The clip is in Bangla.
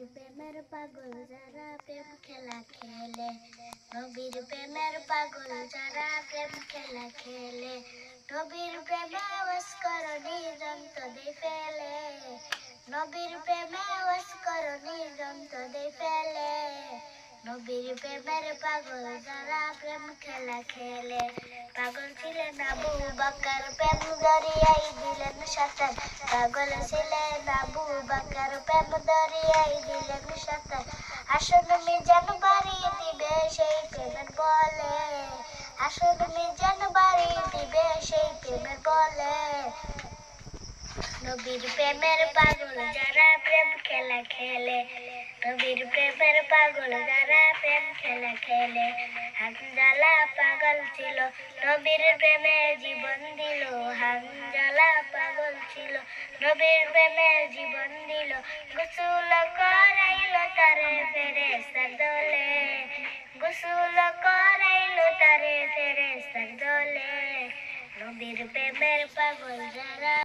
নবীর প্রেমের পাগল যারা প্রেম খেলা খেলে নবীর প্রেমের পাগল যারা প্রেম খেলা খেলে নবীর প্রেমে ওস্করণী যন্ত দে ফেলে নবীর প্রেমে ওস্করণী যন্ত দে ফেলে নবীর প্রেমের পাগল যারা প্রেম খেলা খেলে পাগল ছিলেন আবু বাকার প্রেম দরিয়াই দিলেন সাঁতার পাগল ছিলেন আবু বাকার দরিয়াই দিলেন সাঁতার আসন মিজান বাড়িয়ে দিবে সেই প্রেমের বলে। আসন মিজান বাড়িয়ে দিবে সেই প্রেমের বলে। নবীর প্রেমের পাগল, যারা প্রেম খেলা খেলে। নবীর প্রেমের পাগল, যারা প্রেম খেলা খেলে। হামজালা পাগল ছিল নবীর প্রেমে। ছিল নবীর প্রেমে জীবন দিল। গোসল করাইল তারে ফেরেস্তার দলে। গোসল করাইল তারে ফেরেস্তার দলে। নবীর প্রেমের পাগল যারা